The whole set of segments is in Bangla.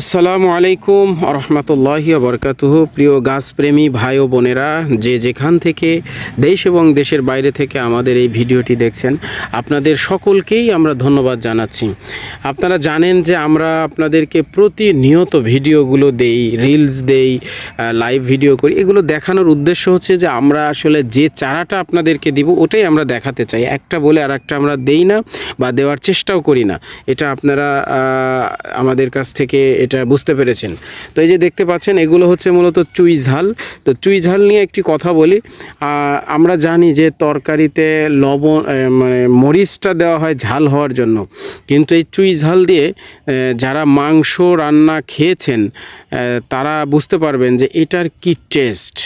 আসসালামু আলাইকুম রহমতুল্লাহি বরকাতুহ। প্রিয় গাছপ্রেমী ভাই ও বোনেরা, যে যেখান থেকে দেশ এবং দেশের বাইরে থেকে আমাদের এই ভিডিওটি দেখছেন, আপনাদের সকলকেই আমরা ধন্যবাদ জানাচ্ছি। আপনারা জানেন যে আমরা আপনাদেরকে প্রতিনিয়ত ভিডিওগুলো দেই রিলস দেই লাইভ ভিডিও করি। এগুলো দেখানোর উদ্দেশ্য হচ্ছে যে আমরা আসলে যে চারাটা আপনাদেরকে দিব, ওটাই আমরা দেখাতে চাই। একটা বলে আর একটা আমরা দেই না বা দেওয়ার চেষ্টাও করি না। এটা আপনারা আমাদের কাছ থেকে এটা বুঝতে পেরেছেন। তো এই যে দেখতে পাচ্ছেন, এগুলো হচ্ছে মূলত চুই ঝাল। তো চুই ঝাল নিয়ে একটি কথা বলি। আমরা জানি যে তরকারিতে লবণ মানে মরিচটা দেওয়া হয় ঝাল হওয়ার জন্য। কিন্তু এই চুই ঝাল দিয়ে যারা মাংস রান্না খেয়েছেন তারা বুঝতে পারবেন যে এটার কি টেস্ট।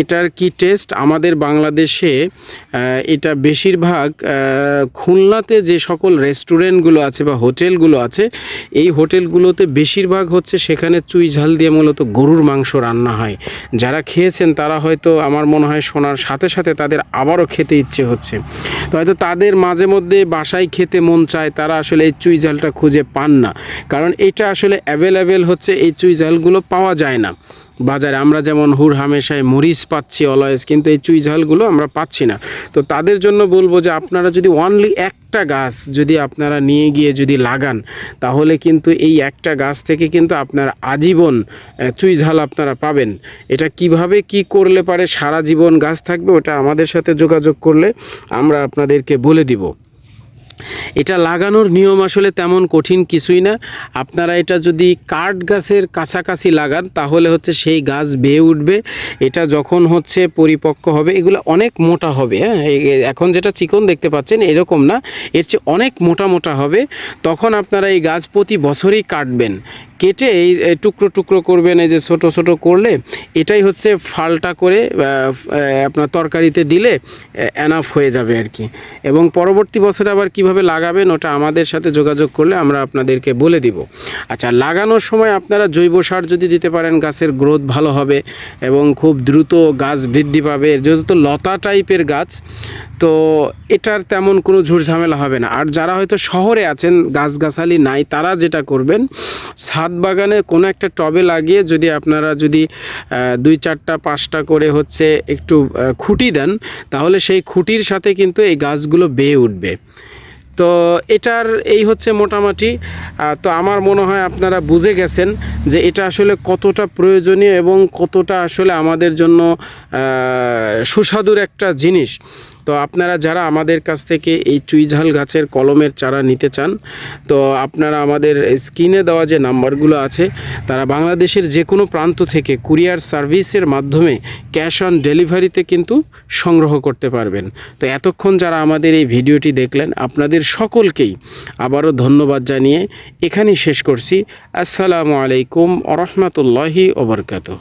এটার কি টেস্ট আমাদের বাংলাদেশে এটা বেশিরভাগ খুলনাতে যে সকল রেস্টুরেন্টগুলো আছে বা হোটেলগুলো আছে, এই হোটেলগুলোতে বেশিরভাগ হচ্ছে সেখানে চুই ঝাল দিয়ে মূলত গরুর মাংস রান্না হয়। যারা খেয়েছেন, তারা হয়তো আমার মনে হয় শোনার সাথে সাথে তাদের আবারও খেতে ইচ্ছে হচ্ছে। তো হয়তো তাদের মাঝে মধ্যে বাসায় খেতে মন চায়, তারা আসলে এই চুই ঝালটা খুঁজে পান না। কারণ এটা আসলে অ্যাভেলেবেল হচ্ছে, এই চুই ঝালগুলো পাওয়া যায় না। বাজারে আমরা যেমন হুর হামেশায় মরিচ পাচ্ছি অলওয়েজ, কিন্তু এই চুই ঝালগুলো আমরা পাচ্ছি না। তো তাদের জন্য বলব যে আপনারা যদি অনলি একটা গাছ যদি আপনারা নিয়ে গিয়ে যদি লাগান, তাহলে কিন্তু এই একটা গাছ থেকে কিন্তু আপনার আজীবন চুই ঝাল আপনারা পাবেন। এটা কীভাবে কি করলে পারে সারা জীবন গাছ থাকবে, ওটা আমাদের সাথে যোগাযোগ করলে আমরা আপনাদেরকে বলে দিব। এটা লাগানোর নিয়ম আসলে তেমন কঠিন কিছুই না। আপনারা এটা যদি কাঠ গাছের কাছাকাছি লাগান, তাহলে হচ্ছে সেই গাছ বেয়ে উঠবে। এটা যখন হচ্ছে পরিপক্ক হবে, এগুলো অনেক মোটা হবে হ্যাঁ? এখন যেটা চিকন দেখতে পাচ্ছেন, এরকম না। এর চেয়ে অনেক মোটা মোটা হবে। তখন আপনারা এই গাছ প্রতি বছরই কাটবেন। কেটে এই টুকরো টুকরো করবেন, এই যে ছোট ছোট করলে এটাই হচ্ছে ফালটা করে আপনার তরকারিতে দিলে এনাফ হয়ে যাবে আর কি। এবং পরবর্তী বছরে আবার কীভাবে লাগাবেন ওটা আমাদের সাথে যোগাযোগ করলে আমরা আপনাদেরকে বলে দিব। আচ্ছা লাগানোর সময় আপনারা জৈব সার যদি দিতে পারেন, গাছের গ্রোথ ভালো হবে এবং খুব দ্রুত গাছ বৃদ্ধি পাবে। যেহেতু লতা টাইপের গাছ, তো এটার তেমন কোনো ঝামেলা হবে না। আর যারা হয়তো শহরে আছেন, গাছগাছালি নাই, তারা যেটা করবেন, ছাদ বাগানে কোনো একটা টবে লাগিয়ে যদি আপনারা যদি দুই চারটা, পাঁচটা করে হচ্ছে একটু খুঁটি দেন, তাহলে সেই খুঁটির সাথে কিন্তু এই গাছগুলো বেয়ে উঠবে। তো এটার এই হচ্ছে মোটামুটি তো আমার মনে হয় আপনারা বুঝে গেছেন যে এটা আসলে কতটা প্রয়োজনীয় এবং কতটা আসলে আমাদের জন্য সুস্বাদুর একটা জিনিস। তো আপনারা যারা আমাদের কাছ থেকে এই চুইঝাল গাছের কলমের চারা নিতে চান, তো আপনারা আমাদের স্ক্রিনে দেওয়া যে নাম্বারগুলো আছে, তারা বাংলাদেশের যে কোনো প্রান্ত থেকে কুরিয়ার সার্ভিসের মাধ্যমে ক্যাশ অন ডেলিভারিতে কিন্তু সংগ্রহ করতে পারবেন। তো এতক্ষণ যারা আমাদের এই ভিডিওটি দেখলেন, আপনাদের সকলকেই আবারও ধন্যবাদ জানিয়ে এখানেই শেষ করছি। আসসালামু আলাইকুম আ রহমতুল্লাহি ওবরকাতহ